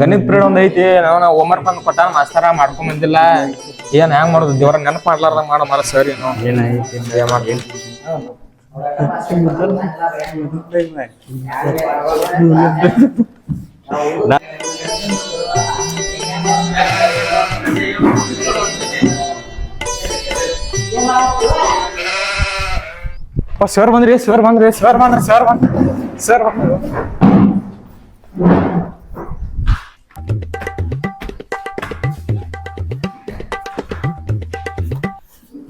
ಗಣಿತ ಪಿರಿಯಡ್ ಒಂದ್ ಐತಿ. ನಾವು ಹೋಮ್ವರ್ಕ್ ಬಂದು ಕೊಟ್ಟ ಮಾಸ್ತರ ಮಾಡ್ಕೊಂಡ್ ಬಂದಿಲ್ಲ. ಏನ್ ಹೆಂಗ್ ಮಾಡೋದು? ದೇವ್ರ ನೆನಪು ಮಾಡ್ಲಾರ್ದಂಗ ಮಾಡೋ ಮರ ಸರಿ ನಾವು ಏನಾಯ್ತು? ಏನ್ ಮಾಡ್ತೀನಿ ಸರ್ ಬಂದ್ರಿ ಸರ್ ಬಂದ್ರಿ ಸರ್ ಬಂದ್ರಿ ಸರ್ ಬಂದ್ರಿ ಸರ್ ಬಂದ್ರಿ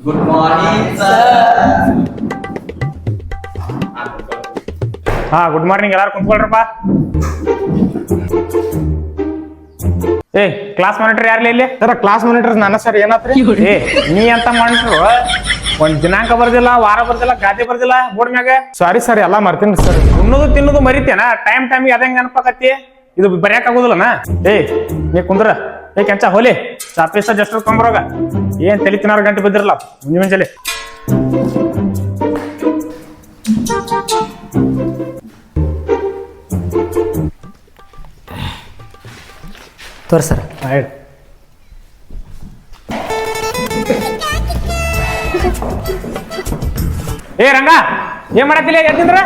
ಗುಡ್ ಮಾರ್ನಿಂಗ್ ಸರ್ ಹಾ ಗುಡ್ ಮಾರ್ನಿಂಗ್ ಎಲ್ಲಾರು ಕುಂತ್ಕೊಳ್ರಪ್ಪ ಏ ಕ್ಲಾಸ್ ಮಾನಿಟರ್ ಯಾರ್ಲಿ ಇಲ್ಲಿ? ಸರ್ ಕ್ಲಾಸ್ ಮಾನಿಟರ್ ನನ್ನ ಸರ್ ಏನಾತ್ರಿ? ಏ ನೀ ಅಂತ ಮಾನಿಟರ್ ಒಂದ್ ದಿನಾಂಕ ಬರ್ದಿಲ್ಲ ವಾರ ಬರ್ದಿಲ್ಲ ಗಾದೆ ಬರ್ದಿಲ್ಲ ಬೋರ್ಡ್ ಮ್ಯಾಗ? ಸಾರಿ ಸರ್ ಎಲ್ಲಾ ಮರ್ತೀನಿ ಸರ್. ಉಣ್ಣೋದು ತಿನ್ನೋದು ಮರಿತೇನ? ಟೈಮ್ ಟೈಮ್ ಅದಂಗ ನೆನಪಾಕತಿ ಇದು ಬರ್ಯಾಕ ಆಗುದಿಲ್ಲನ? ಏ ನೀ ಕುಂದ್ರ. ಏ ಕೆಂಚ ಹೋಲಿ. ಚಾಪೀಸ ಜಸ್ಟ್ ಕೊಂಬರೋಗ ಏನ್ ತಲಿ ತಿನ್ನಾರು ಗಂಟೆ ಬಿದ್ದಿರಲ್ಲ ಮುಂಜಿ ಮುಂಜಾನೆ. ತೋರಿ ಸರ್. ಏ ರಂಗ ಏನ್ ಮಾಡತ್ತಿಲ್ಲ ಎದ್ದಿಂದ್ರ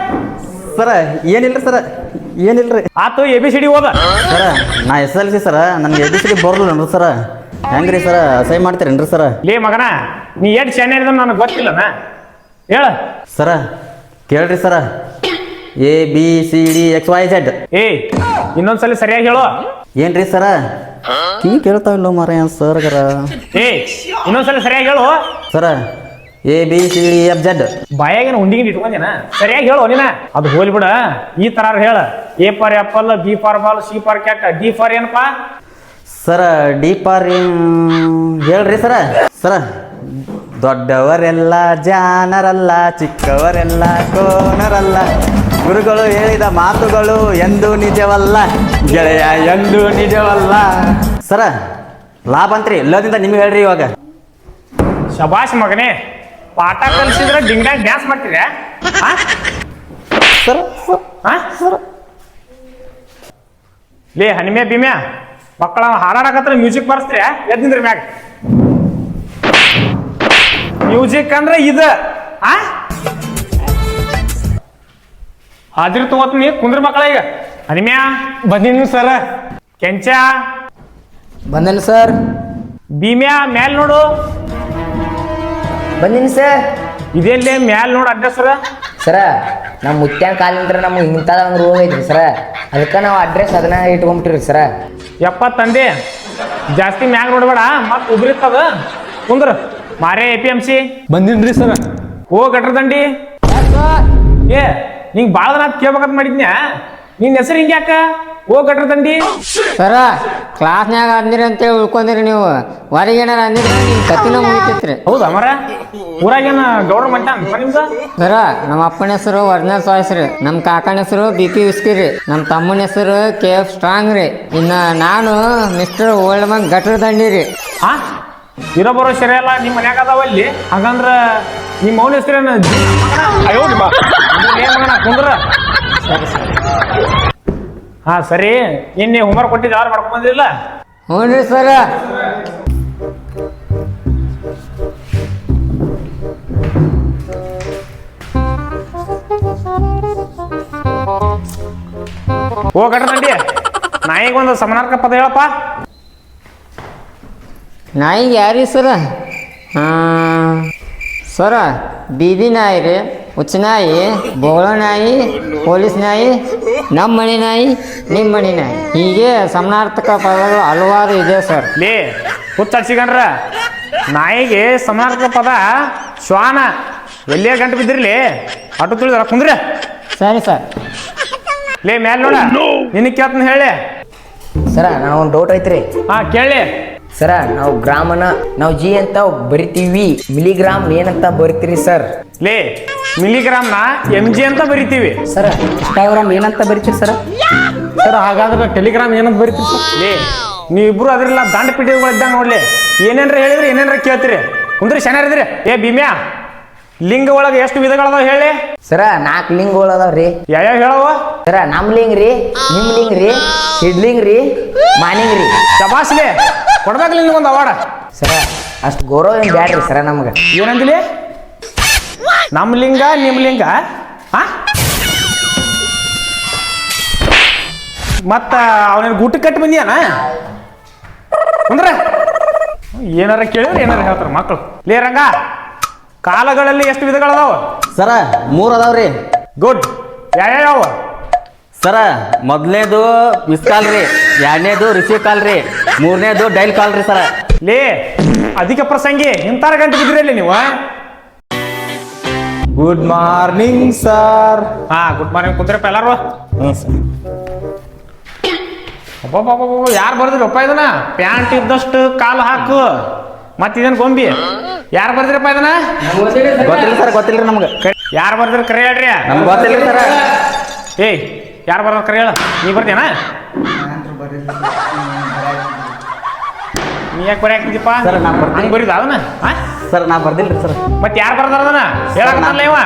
ಸರ ಏನಿಲ್ಲ ಸರ? ಏನಿಲ್ರಿ? ಆತು ಎ ಬಿ ಸಿ ಡಿ ಹೋದ. ಸರ ನಾ ಎಸ್ ಎಲ್ ಸಿ ಸರ ನನ್ಗೆ ಎ ಬಿ ಸಿ ಡಿ ಬರಲಿಲ್ಲನ್ರಿ ಸರ. ಹೆಂಗ್ರಿ ಸರ ಸಹಿ ಮಾಡ್ತೀರೇನ್ರಿ ಸರ? ಲೇ ಮಗನ ನೀ ಎಡ್ ಚೆನ್ನೈ ನನಗೆ ಗೊತ್ತಿಲ್ಲ ಹೇಳ. ಸರ ಕೇಳ್ರಿ sir. A B C D X Y Z. ಏ ಇನ್ನೊಂದ್ಸಲಿ ಸರಿಯಾಗಿ ಹೇಳು. ಏನ್ರಿ ಸರ? ಹಿಂಗೆ ಕೇಳ್ತಾವಿಲ್ಲ ಮಾರ ಸರ್ಗರ. ಏ ಇನ್ನೊಂದ್ಸಲ ಸರಿಯಾಗಿ ಹೇಳು? ಸರ A B C D F Z ಬಾಯಾಗಿನ ಹುಂಡಿಗೆ ಇಟ್ಕೊಂಡೇನ? ಸರಿಯಾಗಿ ಹೇಳು ನೀನ? ಅದು ಹೋಲಿ ಬಿಡ. ಈ ತರ ಹೇಳ. A for apple B for ball C for cat D for ಏನಪ್ಪಾ? ಸರ ಡಿ ಪಾರ್ ಹೇಳ್ರಿ ಸರ. ಸರ ದೊಡ್ಡವರೆಲ್ಲ ಜಾನರಲ್ಲ ಚಿಕ್ಕವರೆಲ್ಲ ಕೋನರಲ್ಲ. ಗುರುಗಳು ಹೇಳಿದ ಮಾತುಗಳು ಎಂದು ನಿಜವಲ್ಲ ಗೆಳೆಯ ಎಂದು ನಿಜವಲ್ಲ. ಸರ ಲಾಭ ಅಂತ್ರಿ ಇಲ್ಲದಿಂದ ನಿಮ್ಗೆ ಹೇಳ್ರಿ ಇವಾಗ. ಶಬಾಷ್ ಮಗನೇ ಪಾಠ ಕಲಿಸಿದ್ರೆ ಡಿಂಗ್ಡಾಗ್ ಡ್ಯಾನ್ಸ್ ಮಾಡ್ತೀರ? Sir sir. ಲೇ ಹನಿಮೆ ಬಿಮ್ಯಾ ಮಕ್ಕಳ ಹಾಡಾಡಕತ್ರ ಮ್ಯೂಸಿಕ್ ಬರ್ಸ್ತೀರ? ಎದ್ದಿಂದ್ರಿ ಮ್ಯಾಗ. ಮ್ಯೂಸಿಕ್ ಅಂದ್ರೆ ಇದ. ಆ? ಹಾಜಿರ್ ತಗೋತೀನಿ ಕುಂದ್ರ ಮಕ್ಕಳ ಈಗ. ಅನಿಮ್ಯಾ ಬಂದಿನಿ ಸರ. ಕೆಂಚ. ಬಂದನು ಸರ್? ಭೀಮ್ಯಾ ಮ್ಯಾಲ್ ನೋಡು. ಬಂದಿನಿ ಸರ್. ಇದೆಲ್ಲೇ ಮ್ಯಾಲ್ ನೋಡು ಅಡ್ರೆಸ್ ಸರ. ನಮ್ಮ ಮುತ್ಯಾನ ಕಾಲಿಂದ ನಮ್ಗೆ ಇಂಥದ ಒಂದು ರೋಗ ಐತ್ರಿ ಸರ. ಅದಕ್ಕೆ ನಾವು ಅಡ್ರೆಸ್ ಅದನ್ನ ಇಟ್ಕೊಂಬಿಟ್ರಿ ಸರ. ಯಪ್ಪ ತಂದೆ ಜಾಸ್ತಿ ಮ್ಯಾಗ ನೋಡ್ಬೇಡ ಮತ್ ಉದ್ರಿತದ. ಕುಂದ್ರ. ಮಾರೇ ಎ ಪಿ ಎಂ ಸಿ ಬಂದಿನ್ರಿ ಸರ್. ಓ ಗಟ್ರದಂಡಿ ಏ ನಿಂಗ್ ಬಾಳ ದಿನ ಕೇಳ್ಬೇಕಂತ ಮಾಡಿದ್ನ್ಯಾ? ನಿನ್ ಹೆಸರು ಹಿಂಗ್ಯಾಕ ಓ ಗಟ್ರದಂಡಿ ಸರ ಕ್ಲಾಸ್ನ್ಯಾಗ ಅಂದಿರಿ ಅಂತೇಳಿ ಉಳ್ಕೊಂಡಿರಿ ನೀವು. ಹೊರಗೆ ಏನಾರ ಅಂದಿರಿ ನಿಮ್ಮ ಕತ್ತಿನ ಮುಗಿತೈತ್ರಿ ಹೌದಾ ಮರ? ಊರಾಗೇನ ಗೌಡ್ರ ಮಂಟ ನಿಮ್ದು? ಸರ ನಮ್ಮ ಅಪ್ಪನ ಹೆಸರು ವರ್ಣ ಸಾಯ್ಸ್ ರೀ ನಮ್ಮ ಕಾಕನ ಹೆಸರು ಬಿ ಪಿ ಉಸ್ಕಿ ರೀ ನಮ್ಮ ತಮ್ಮನ ಹೆಸರು ಕೆ ಎಫ್ ಸ್ಟ್ರಾಂಗ್ ರೀ. ಇನ್ನ ನಾನು ಮಿಸ್ಟರ್ ಓಲ್ಡ್ ಮನ್ ಗಟ್ರ ದಂಡಿ ರೀ. ಹಾ ಇರೋ ಬರೋ ಸರಿಯಲ್ಲ ನಿಮ್ಮ ಮನ್ಯಾಗ ಅದಾವಲ್ಲಿ ಹಾಗಂದ್ರ ನಿಮ್ಮ ಮೌನ ಹೆಸರೇನ ಅಯ್ಯೋ ನಿಮ್ಮ ಏನ್ ಮಗನ? ಕುಂದ್ರ? ಹಾ ಸರಿ. ನಿನ್ನೆ ಹೋಮ್ವರ್ಕ್ ಕೊಟ್ಟಿದ್ದು ಯಾರು ಮಾಡ್ಕೊಂಡ್ ಬಂದಿಲ್ಲ ಹ್ಞೂ ರೀ ಸರ. ಓ ಗಟ್ರದಂಡಿ ನಾಯಿಗೆ ಒಂದು ಸಮನಾರ್ಕ ಪದ ಹೇಳಪ್ಪ. ನಾಯಿಗೆ ಯಾರಿ ಸರ? ಹಾಂ ಸರ ಬೀದಿ ನಾಯಿ ರೀ ಹುಚ್ಚ ನಾಯಿ ಬೋಳ ನಾಯಿ ಪೊಲೀಸ್ ನಾಯಿ ನಮ್ಮ ಮನೆ ನಾಯಿ ನಿಮ್ಮ ಮನೆ ನಾಯಿ. ಹೀಗೆ ಸಮನಾರ್ಥಕ ಪದಗಳು ಹಲವಾರು ಇದೆ ಸರ್. ಲೇ ಹುಚ್ಚಿಗಣ್ರ ನಾಯಿಗೆ ಸಮಾನಾರ್ಥಕ ಪದ ಶ್ವಾನ. ಎಲ್ಲೇ ಗಂಟು ಬಿದ್ದಿರಲಿ ಅಟು ತುಳಿದ್ರ ಕುಂದ್ರ. ಸರಿ ಸರ್. ಲೇ ಮ್ಯಾಲ ನೋಡ. ನಿನ್ನ ಕೇಳ್ತಾನೆ ಹೇಳಿ. ಸರ ನಾನು ಒಂದು ಡೌಟ್ ಐತ್ರಿ. ಹಾ ಕೇಳಿ. ಸರ ನಾವು ಗ್ರಾಮನ ನಾವು ಜಿ ಅಂತ ಬರಿತೀವಿ. ಮಿಲಿಗ್ರಾಮ್ ಏನಂತ ಬರಿತೀರಿ ಸರ್. ಲೇ ಮಿಲಿಗ್ರಾಮ್ನ ಎಂ ಜಿ ಅಂತ ಬರಿತೀವಿ. ಸರ್ ಇನ್ಸ್ಟಾಗ್ರಾಮ್ ಏನಂತ ಬರಿತೀರಿ ಸರ್? ಸರ್ ಹಾಗಾದ್ರೆ ಟೆಲಿಗ್ರಾಮ್ ಏನಂತ ಬರಿತೀರಿ ಸರ್. ಲೇ ನೀವಿಬ್ರು ಅದ್ರಲ್ಲ ದಾಂಡ ಇದ್ದಂಗ ನೋಡ್ಲಿ. ಏನೇನ್ರ ಹೇಳಿದ್ರೆ ಏನೇನ್ರ ಕೇಳ್ತೀರಿ. ಕುಂದ್ರಿ ಶನಾರಿದ್ರಿ ಏ ಭೀಮ್ಯಾ ಲಿಂಗ ಒಳಗೆ ಎಷ್ಟು ವಿಧಗಳದಾವ ಹೇಳಿ. ಸರ ನಾಲ್ಕು ಲಿಂಗಗಳು ಅದಾವ್ರಿ ಯಾವ್ಯಾವ ಹೇಳವ ಸರ ನಮ್ ಲಿಂಗ್ ರೀ ನಿಮ್ ಲಿಂಗ್ ರೀ ಸಿಡ್ಲಿಂಗ್ ರೀ ಮಾನಿಂಗ್ ರೀ. ಶಬಾಸ್ಲೆ ಕೊಡ್ಬೇಕಲ್ಲ ನಿನ್ಗೊಂದು ಅವಾರ್ಡ ಸರ ಅಷ್ಟು ಗೌರವ ಏನು ಬ್ಯಾಡ್ರಿ ಸರ ನಮ್ಗೆ. ಏನಂದಿಲಿ? ನಮ್ಮ ಲಿಂಗ ನಿಮ್ಮ ಲಿಂಗ. ಹಾ ಮತ್ತ ಅವನೇನು ಗುಟ್ಟು ಕಟ್ಟಿ ಬಂದಿಯಾನ? ಅಂದ್ರೆ ಏನಾರ ಕೇಳಿದ್ರೆ ಏನಾರ ಹೇಳ್ತಾರೆ ಮಕ್ಕಳು ಲೇ ರಂಗ ಕಾಲಗಳಲ್ಲಿ ಎಷ್ಟು ವಿಧಗಳದಾವ? ಸರ ಮೂರು ಅದಾವ್ರಿ. ಗುಡ್ ಯಾವ ಸರ ಮೊದಲನೇದು ಮಿಸ್ ಕಾಲ್ ರೀ ಎರಡನೇದು ರಿಸೀವ್ ಕಾಲ್ ರೀ ಮೂರನೇದು ಡೈಲ್ ಕಾಲ್ ರೀ ಸರ. ಲೇ ಅಧಿಕ ಪ್ರಸಂಗಿ ಇಂತಾರ ಗಂಟೆ ಬಿದ್ದಿರಲಿ ನೀವು ಗುಡ್ ಮಾರ್ನಿಂಗ್ ಸರ್ ಹಾ ಗುಡ್ ಮಾರ್ನಿಂಗ್ ಕುಂದ್ರಪ್ಪ ಎಲ್ಲಾರು. ಹ್ಞೂ ಸರ್ ಯಾರು ಬರ್ದಿರಪ್ಪ ಇದನ ಪ್ಯಾಂಟ್ ಇದ್ದಷ್ಟು ಕಾಲು ಹಾಕು. ಮತ್ತೆ ಇದನ್ ಗೊಂಬಿ. ಯಾರು ಬರ್ದಿರಪ್ಪ ಇದನ್ನ? ಗೊತ್ತಿಲ್ಲ ಸರ್ ಗೊತ್ತಿಲ್ಲ ನಮಗೆ. ಯಾರು ಬರ್ದಿರ ಕರೆ ಹೇಳ್ರಿ. ನಮ್ಗೆ ಗೊತ್ತಿಲ್ಲ ಸರ್ ಸರ. ಏಯ್ ಯಾರು ಬರೋದು ಕರೆ ಹೇಳ? ನೀ ಬರ್ದೇನ ನೀ? ಯಾಕೆ ಬರೀ ಹಾಕ್ತಿದ್ದೀಪ್ಪ ಸರ್, ನಾ ಬರ್ತೀನಿ. ಹಂಗೆ ಬರೀದ ಅದನ್ನ? ಹಾ ಸರ್ ನಾ ಬರ್ದಿಲ್ಲ ರೀ ಸರ್. ಮತ್ತೆ ಯಾರು ಬರ್ದಾರ ಅದನ್ನ? ಹೇಳಕ್ಕಲ್ಲ ಇವ.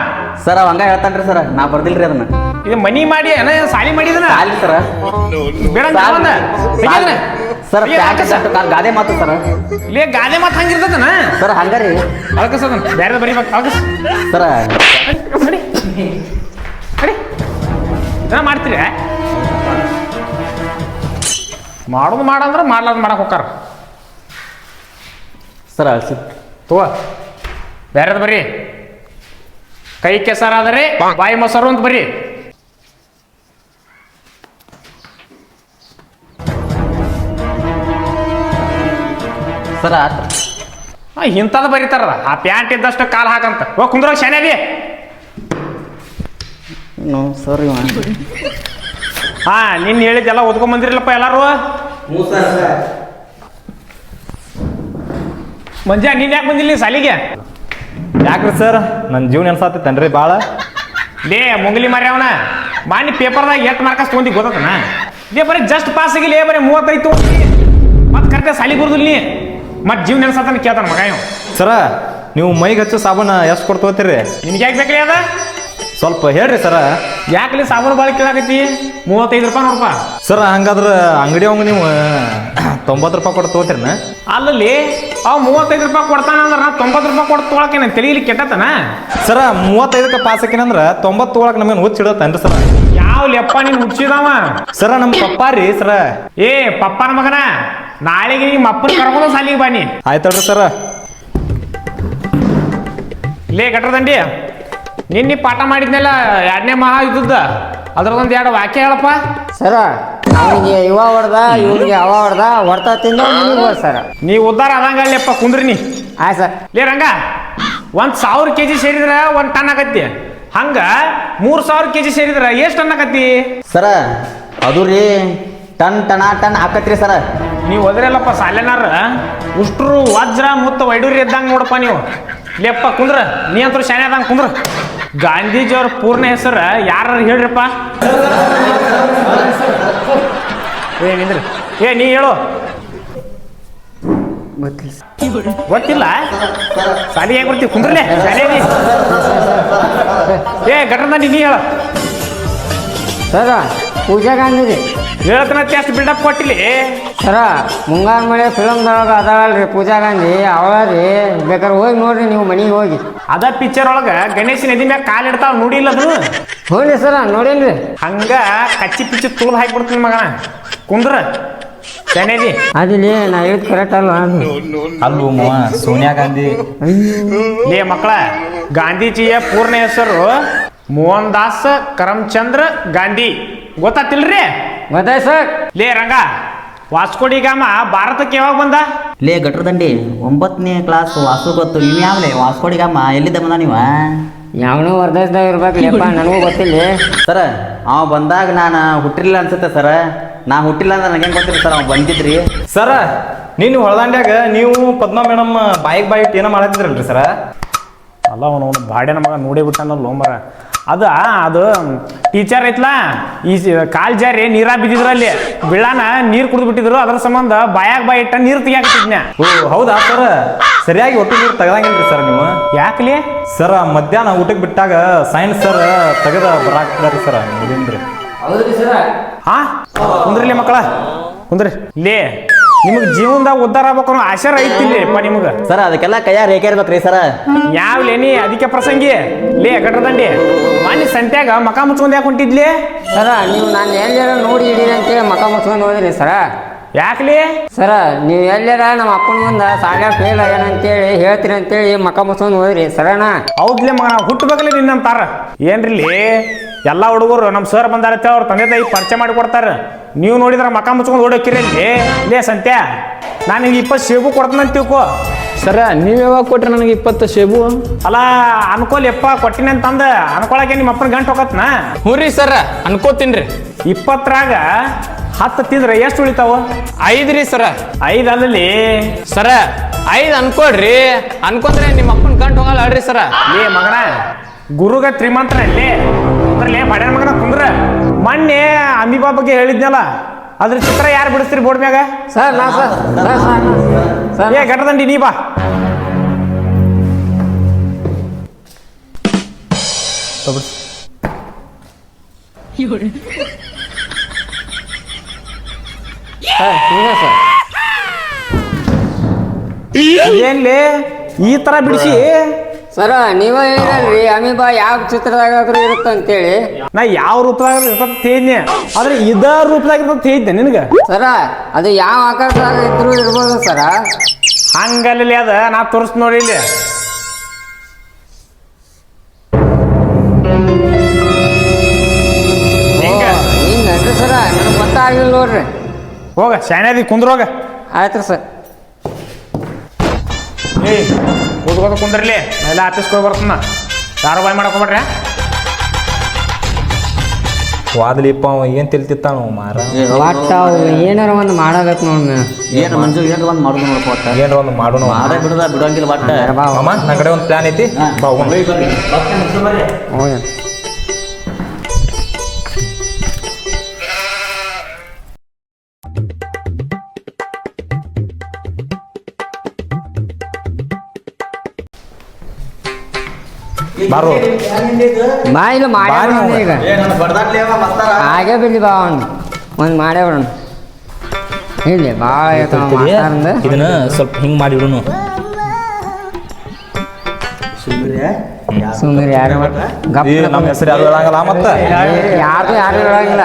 ಸರ್ ಅವ ಹಂಗ ಹೇಳ್ತಾನ್ರಿ ಸರ್ ನಾ ಬರ್ದಿಲ್ಲ ರೀ ಅದನ್ನ. ಇದು ಮನಿ ಮಾಡಿ ಏನ ಸಾಲಿ ಮಾಡಿದನ ಸಾಲಿ ಸರ. ಸರ್ ಗಾದೆ ಮಾತು ಸರ್. ಇಲ್ಲಿ ಗಾದೆ ಮಾತು ಹಂಗಿರ್ತದನ ಸರ್ ಹಂಗಾರಿ ಅಳಕಸದನ್ ಬೇರೆ ಬರೀಬೇಕು. ಅಳಕಸ್. ಸರ್. ನಡಿ ನಡಿ ಇದನ್ನ ಮಾಡ್ತೀರಿ? ಮಾಡೋದು ಮಾಡಂದ್ರೆ ಮಾಡ್ಲಾರ್ದು ಮಾಡಕ್ ಹೋಗಾರ ಸರ ಸಿ ತೋ ಬೇರೆದು ಬರ್ರಿ ಕೈ ಕೆಸರಾದರೆ ಬಾಯಿ ಮೊಸರು ಅಂತ ಬರ್ರಿ ಸರ ಇಂಥದ್ದು ಬರೀತಾರ. ಆ ಪ್ಯಾಂಟ್ ಇದ್ದಷ್ಟು ಕಾಲು ಹಾಕಂತ. ಓ ಕುಂದ್ರ ಶಾನ್ಯಾದಿ ನೋ ಸರ್ ಹಾ ನಿನ್ನ ಹೇಳಿದ್ದೆಲ್ಲ ಓದ್ಕೊಂಡ್ ಬಂದಿರಲಪ್ಪ ಎಲ್ಲಾರು? ಮಂಜಾ ನೀನ್ ಯಾಕೆ ಬಂದಿಲ್ಲ ಸಾಲಿಗೆ ಯಾಕ್ರಿ ಸರ್? ನನ್ನ ಜೀವನ ನೆನ್ಸಾತೈತೇನ್ರಿ ಭಾಳ ಲೇ ಮುಂಗಲಿ ಮರ್ಯಾವನ ಮಾನಿ ಪೇಪರ್ದಾಗ ಎಷ್ಟು ಮಾರ್ಕಸ್ ತೊಗೊಂಡಿ ಗೊತ್ತನ ಲೇ ಬರೀ ಜಸ್ಟ್ ಪಾಸ್ ಆಗಿಲ್ಲ ಬರೀ ಮೂವತ್ತೈದು ತೊಗೊಂಡಿ. ಮತ್ತೆ ಕರೆಕ್ಟ್ ಸಾಲಿ ಬರುದಿಲ್ಲ ನೀ. ಮತ್ತೆ ಜೀವ ಎನ್ಸಾತನ ಕೇಳ್ತಾನ ಮಗ ಇವ್. ಸರ ನೀವು ಮೈಗೆ ಹಚ್ಚೋ ಸಾಬೂನ ಎಷ್ಟು ಕೊಡ್ತೋತೀರಿ ನಿನ್ಗೆ ಯಾಕೆ ಬೇಕ್ರಿ ಅದ? ಸ್ವಲ್ಪ ಹೇಳ್ರಿ ಸರ. ಯಾಕಲಿ ಸಾಬೂನು ಬಾಳ ಕೇಳಾಕತ್ತಿ ಮೂವತ್ತೈದು ರೂಪಾಯಿ ನೋಡಪ್ಪ ಸರ್ ಹಂಗಾದ್ರೆ ಅಂಗಡಿ ಅವಂಗ ನೀವು ತೊಂಬತ್ತು ರೂಪಾಯಿ ಕೊಟ್ಟು ತಗೋತೀರಿನ? ಅಲ್ಲಲ್ಲಿ ಅವ್ ಮೂವತ್ತೈದು ರೂಪಾಯಿ ಕೊಡ್ತಾನ ಅಂದ್ರೆ ನಾ ತೊಂಬತ್ತು ರೂಪಾಯಿ ಕೊಟ್ಟು ತೊಗೊಳಕ್ಕೆ ನಾನು ತಲೆಯಲ್ಲಿ ಕೆಟ್ಟತನ? ಸರ ಮೂವತ್ತೈದಕ್ಕೆ ಪಾಸ್ ಹಾಕಿನಂದ್ರ ತೊಂಬತ್ತು ತೊಗೊಳಕ್ ನಮಗೆ ಹುಚ್ಚಿಡತ್ತೇನ್ರಿ ಸರ್? ಯಾವ ಲೆಪ್ಪ ನೀನು ಹುಚ್ಚಿದವ? ಸರ ನಮ್ಮ ಪಪ್ಪ ರೀ ಸರ. ಏ ಪಪ್ಪನ ಮಗನ ನಾಳೆಗೆ ನಿಮ್ಮ ಅಪ್ಪನ ಕರ್ಕೊಂಡು ಸಾಲಿಗೆ ಬನ್ನಿ ಆಯ್ತು ಸರ. ಲೇ ಗಟ್ರದಂಡಿ ನಿನ್ನೆ ಪಾಠ ಮಾಡಿದ್ನೆಲ್ಲ ಎರಡನೇ ಮಹಾ ಇದ್ದದ ಅದ್ರದೊಂದು ಎರಡು ವಾಕ್ಯ ಹೇಳಪ್ಪ. ಸರ ಅವನಿಗೆ ಇವ ಹೊಡೆದ ಇವನಿಗೆ ಅವ ಹೊಡೆದ ಹೊಡ್ತಾ ತಿಂದ ಸರ. ನೀ ಉದ್ದಾರ ಅದಂಗಲ್ಲಪ್ಪ ಕುಂದ್ರಿ ನೀ. ಆಯ್ತು ಸರ್. ಲೇ ರಂಗ ಒಂದ್ ಸಾವಿರ ಕೆಜಿ ಸೇರಿದ್ರ ಒಂದು ಟನ್ ಆಗತ್ತಿ. ಹಂಗ ಮೂರ್ ಸಾವಿರ ಕೆಜಿ ಸೇರಿದ್ರ ಎಷ್ಟು ಟನ್ ಆಗತ್ತಿ? ಸರ ಅದು ರೀ ಟನ್ ಟನ ಟನ್ ಹಾಕತ್ರಿ ಸರ. ನೀವು ಹೋದ್ರಲ್ಲಪ್ಪ ಸಾಲೆನಾರ ಉಷ್ಟ್ರು ವಜ್ರ ಮುತ್ತ ವೈಡೂರಿ ಇದ್ದಂಗೆ ನೋಡಪ್ಪ ನೀವು. ಲೇಪ್ಪ ಕುಂದ್ರ. ನೀ ಅಂತೂ ಶಾನೆ ಅದಂಗೆ ಕುಂದ್ರ. ಗಾಂಧೀಜಿಯವ್ರ ಪೂರ್ಣ ಹೆಸರು ಯಾರು ಹೇಳ್ರಪ್ಪ? ಏ ನೀ ಹೇಳು. ಗೊತ್ತಿಲ್ಲ. ಸಾಲಿ ಹೇಗೆ ಬರ್ತೀವಿ? ಕುಂದ್ರಲೆ. ಶಾಲೆಯಲ್ಲಿ ಏ ಘಟನೆ ನೀ ಹೇಳು. ಸರ ಪೂಜಾ ಗಾಂಧಿ ರೀ ಟೆಸ್ಟ್ ಅಷ್ಟು ಬಿಲ್ಡಪ್ ಕೊಟ್ಟಿಲಿ. ಸರ ಮುಂಗಾರು ಮಳೆ ಫಿಲಮ್ದೊಳಗೆ ಅದಾವಲ್ರಿ ಪೂಜಾ ಗಾಂಧಿ ಅವಳ ರೀ ಬೇಕಾದ್ರೆ ಹೋಗಿ ನೋಡ್ರಿ ನೀವು ಮನೆಗೆ ಹೋಗಿ. ಅದ ಪಿಕ್ಚರ್ ಒಳಗ ಗಣೇಶ ನದಿ ಮ್ಯಾಗ ಕಾಲ್ ಇಡ್ತಾವ ನೋಡಿಲ್ಲ ಅದು ಹೋಗ್ಲಿ ಸರ ನೋಡೇನ್ರಿ. ಹಂಗ ಕಚ್ಚಿ ಪಿಚ್ಚಿ ತೂಲ್ ಹಾಕ್ಬಿಡ್ತೀನಿ ಮಗನ. ಕುಂದ್ರ. ಶನೇದಿ ಅದಿಲ್ಲಿ ನಾ ಹೇಳಿದ್ ಕರೆಕ್ಟ್ ಅಲ್ವ? ಮಾವ ಸೋನಿಯಾ ಗಾಂಧಿ. ಲೇ ಮಕ್ಕಳ ಗಾಂಧೀಜಿಯ ಪೂರ್ಣ ಹೆಸರು ಮೋಹನ್ ದಾಸ್ ಕರಮ್ಚಂದ್ರ ಗಾಂಧಿ. ಗೊತ್ತಾತಿಲ್ರಿ ಗೊತ್ತಾಯ್ತು ಸರ್. ಲೇ ರಂಗ. ವಾಸ್ಕೋಡಿ ಗಾಮ ಭಾರತಕ್ಕೆ ಯಾವಾಗ ಬಂದ? ಲೇ ಗಟ್ರದಂಡಿ ಒಂಬತ್ತನೇ ಕ್ಲಾಸ್ ವಾಸು ಗೊತ್ತು. ಇವ್ ಯಾವ್ಲೆ? ವಾಸ್ಕೋಡಿಗಮ್ಮ ಎಲ್ಲಿದ್ದ ಬಂದ ನೀವ? ಯಾವನೋ ವರ್ಧಸ್ದಾಗ ಇರ್ಬೇಕು ಲೇಪ ನನಗೂ ಗೊತ್ತಿಲ್ಲ. ಸರ ಅವ ಬಂದಾಗ ನಾನು ಹುಟ್ಟಿರ್ಲಿಲ್ಲ ಅನ್ಸುತ್ತೆ ಸರ. ನಾ ಹುಟ್ಟಿಲ್ಲ ಅಂದ್ರೆ ನನಗೆ ಗೊತ್ತಿಲ್ಲ ಸರ್ ಅವ ಬಂದಿದ್ರಿ. ಸರ ನೀನು ಹೊಳದಂಡ್ಯಾಗ ನೀವು ಪದ್ಮ ಮೇಡಮ್ ಬಾಯಿಗೆ ಬಾಯಿ ಏನೋ ಮಾಡತ್ತಿದ್ರಲ್ರಿ ಸರ? ಅಲ್ಲ ಅವನು ಬಾಡ್ಯನ ಮಗ ನೋಡೇ ಬಿಟ್ಟಾನಲ್ಲ ಮರ. ಅದ ಅದು ಟೀಚರ್ ಐತ್ಲಾ? ಈ ಕಾಲ್ ಜಾರಿ ನೀರ ಬಿದ್ದಿದ್ರು ಅಲ್ಲಿ ಬಿಳಾನ ನೀರ್ ಕುಡಿದು ಬಿಟ್ಟಿದ್ರು ಅದ್ರ ಸಂಬಂಧ ಬಾಯಾಗ ಬಾಯಿ ಇಟ್ಟ ನೀರ್ ತೆಗಿಯಾಕತ್ತಿದ್ನ. ಓ ಹೌದಾ ಸರ್? ಸರಿಯಾಗಿ ಒಟ್ಟು ನೀರು ತೆಗದಂಗಿಲ್ರಿ ಸರ್ ನೀವು? ಯಾಕಲಿ? ಸರ್ ಮಧ್ಯಾಹ್ನ ಊಟಕ್ಕೆ ಬಿಟ್ಟಾಗ ಸೈನ್ಸ್ ಸರ್ ತೆಗೆದ ಬರಾಕ್ತಾರಿ ಸರ್ ಇಲ್ಲಿಂದ್ರಿ ಹೌದ್ರಿ ಸರ. ಹಾ ಕುಂದ್ರಿ ಮಕ್ಕಳ. ಕುಂದ್ರಿ. ಲೇ ನಿಮಗ್ ಜೀವನದಾಗ ಉದ್ದಾರ ಆಗ್ಬೇಕು ಅನ್ನೋ ಆಶರ ಐತಿಲ್ಲಪ್ಪ ನಿಮಗ. ಸರ್ ಅದಕ್ಕೆಲ್ಲ ಕೈಯ ರೇಖೆ ಇರ್ಬೇಕ್ರಿ ಸರ. ಯಾವ ಲೇನಿ ಅದಕ್ಕೆ ಪ್ರಸಂಗಿ? ಲೇ ಗಟ್ರದಂಡಿ ಮನೆ ಸಂತ್ಯಾಗ ಮಕ ಮುಚ್ಕೊಂಡ್ ಯಾಕೆ ಹೊಂಟಿದ್ಲಿ? ಸರ ನೀವು ನಾನು ಎಲ್ಲಾರ ನೋಡಿ ಹಿಡೀರಿ ಅಂತೇಳಿ ಮಕ ಮುಚ್ಕೊಂಡು ಹೋದ್ರಿ ಸರ. ಯಾಕ್ಲಿ? ಸರ ನೀವು ಎಲ್ಲಾರ ನಮ್ಮ ಅಪ್ಪನ ಮುಂದೆ ಸಾಲ ಫೇಲ್ ಆಗ್ಯಾನ ಅಂತೇಳಿ ಹೇಳ್ತೀರಿ ಅಂತೇಳಿ ಮಕ ಮುಚ್ಕೊಂಡು ಹೋದ್ರಿ ಸರಣ ಹೌದ್ಲಿ ಮಗ ಹುಟ್ಟಬೇಕಲ್ಲ ನಿನ್ನಂತಾರ. ಏನ್ರಿ ಎಲ್ಲ ಹುಡುಗರು ನಮ್ಮ ಸರ್ ಬಂದಾರತ್ತೆ ಅವ್ರ ತಂದೆ ತಾಯಿ ಪರಿಚಯ ಮಾಡಿ ಕೊಡ್ತಾರೆ. ನೀವು ನೋಡಿದ್ರೆ ಮಕ ಮುಚ್ಕೊಂಡು ಓಡೋಕಿರಿ ಏ ಲೇ ಸಂತ್ಯ ನಾನು ನಿಮ್ಗೆ ಇಪ್ಪತ್ತು ಸೇಬು ಕೊಡ್ತೀನಿ ಅಂತ ತಿಳ್ಕೊ. ಸರ ನೀವು ಯಾವಾಗ ಕೊಟ್ರಿ ನನಗೆ ಇಪ್ಪತ್ತು ಸೇಬು? ಅಲ್ಲ ಅನ್ಕೋಲಿಯಪ್ಪ ಕೊಟ್ಟಿನಿ ಅಂತಂದ. ಅನ್ಕೊಳಕ್ಕೆ ನಿಮ್ಮ ಅಪ್ಪನ ಗಂಟು ಹೋಗತ್ನ? ಹ್ಞೂ ರೀ ಸರ ಅನ್ಕೋತೀನಿ ಇಪ್ಪತ್ತರಾಗ ಹತ್ತು ತಿಂದ್ರೆ ಎಷ್ಟು ಉಳಿತಾವ? ಐದು ರೀ ಸರ. ಐದು ಅಲ್ಲಿ ಸರ ಐದು ಅನ್ಕೊಡ್ರಿ ಅನ್ಕೊಂಡ್ರೆ ನಿಮ್ಮ ಅಪ್ಪನ ಗಂಟು ಹೋಗಲ್ಲ ಅಡ್ರಿ ಸರ. ಏ ಮಗನ ಗುರುಗ ತ್ರಿಮಂತ್ರ ಅಲ್ಲಿ. ಕುಂದ್ರಲೇ ಬಡ್ಯಾನ ಮಗನ ಕುಂದ್ರ. ಮೊನ್ನೆ ಅಂಬಿಬಾ ಬಗ್ಗೆ ಹೇಳಿದ್ನಲ್ಲ ಅದ್ರ ಚಿತ್ರ ಯಾರು ಬಿಡಿಸ್ತೀರಿ ಬೋರ್ಡ್ ಮ್ಯಾಗ? ಸರ್ ನಾ ಸರ್ ಸರ್ ಏ ಗಟ್ಟದಂಡಿ ನೀ ಬಾ. ಏನ್ಲಿ ಈ ತರ ಬಿಡಿಸಿ? ಸರ ನೀವೇ ಏನಲ್ರಿ ಅಮೀಬಾ ಯಾವ ಚಿತ್ರದಾಗಾದ್ರೂ ಇರುತ್ತೆ ಅಂತೇಳಿ ನಾ ಯಾವ ರೂಪದಾಗ ಇರ್ತದ ತೇಜ್ನೆ ಆದ್ರೆ ಇದ ರೂಪದಾಗ ಇರ್ತದ ನಿನ್ಗ ನಿನಗ. ಸರ ಅದು ಯಾವ ಆಕಾರದಾಗ ಇದ್ರು ಇರ್ಬೋದು ಸರ. ಹಂಗಲ್ಲಿ ಅದ ನಾ ತೋರಿಸ್ ನೋಡಿ ಇಲ್ಲಿ. ಸರ ನನಗೆ ಗೊತ್ತಾಗ್ಲಿಲ್ಲ ನೋಡ್ರಿ. ಹೋಗ ಶಾಣ್ಯಾದಿ ಕುಂದ್ರೋಗ ಆಯ್ತು ಸರ್. ಏಯ್ ಕೂತ್ಕೋತ ಕುಂದ್ರಲಿ ಎಲ್ಲ ಆಫೀಸ್ಗೆ ಹೋಗಿ ಬರ್ತನ. ಯಾರು ಬಾಯ್ ಮಾಡಕ್ ವಾದಲಿಪ್ಪ ವಾದ್ಲಿಪ್ಪ ಅವ ಏನ್ ತಿಳ್ತಿತ್ತಾನ ಮಾರ. ಒಟ್ಟ ಏನಾರ ಒಂದು ಮಾಡಬೇಕು ನೋಡ್ ಏನ್ ಮಂಜು ಏನ್ ಒಂದ್ ಮಾಡುದು ನೋಡಪ್ಪ ಒಟ್ಟ ಏನ್ರ ಒಂದು ಮಾಡೋಣ ಮಾಡ ಬಿಡದ ಬಿಡಂಗಿಲ್ಲ ಒಟ್ಟ. ಅಮ್ಮ ನನ್ನ ಕಡೆ ಒಂದು ಪ್ಲಾನ್ ಐತಿ. ಬಾ ಹೋಗೋಣ. ಬಾರೋ. ಬಾ ಇಲ್ಲ ಮಾಡಿ. ಈಗ. ಹಾಗೆ ಬಿಡಿ ಬಾ ಅವ್ನು. ಒಂದು ಮಾಡೇ ಬಿಡೋಣ. ಇಲ್ಲಿ ಭಾಳ ಇದನ್ನ ಸ್ವಲ್ಪ ಹಿಂಗ್ ಮಾಡಿ ಬಿಡುನು. ಸುಮ್ಮನೆ ಯಾರು ಗಪ್ ನಮ್ಮ ಹೆಸರು ಯಾರು ಹೇಳಂಗಿಲ್ಲ ಮತ್ತೆ? ಯಾರು ಯಾರು ಹೇಳಂಗಿಲ್ಲ.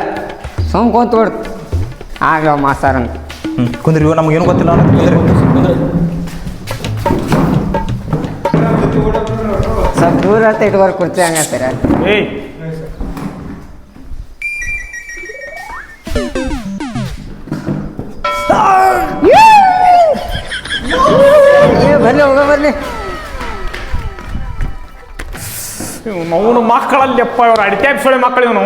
ಸುಮ್ ಕುಂತು ಬಿಡ್ತು ಆಗ್ಲವ ಮಾಸ್ತಾರ ಅಂತ ಕುಂದ್ರಿ ನಮ್ಗೆ ನಮ್ಗೇನು ಗೊತ್ತಿಲ್ಲ. ಕುಂದ್ರಿ. ಸ್ವಲ್ಪ ದೂರ ಅಂತ ಇಟ್ಕೊಂಡು ಕುರ್ಚಿ ಹಂಗತ್ತೀರ ಏಯ್. ಬರ್ಲಿ ಹೋಗ ಬರ್ಲಿ. ಅವನು ಮಕ್ಕಳಲ್ಲಪ್ಪ ಇವ್ರು ಅಡಿಕೆ ಸೊಳ್ಳೆ ಮಕ್ಕಳು ಇವನು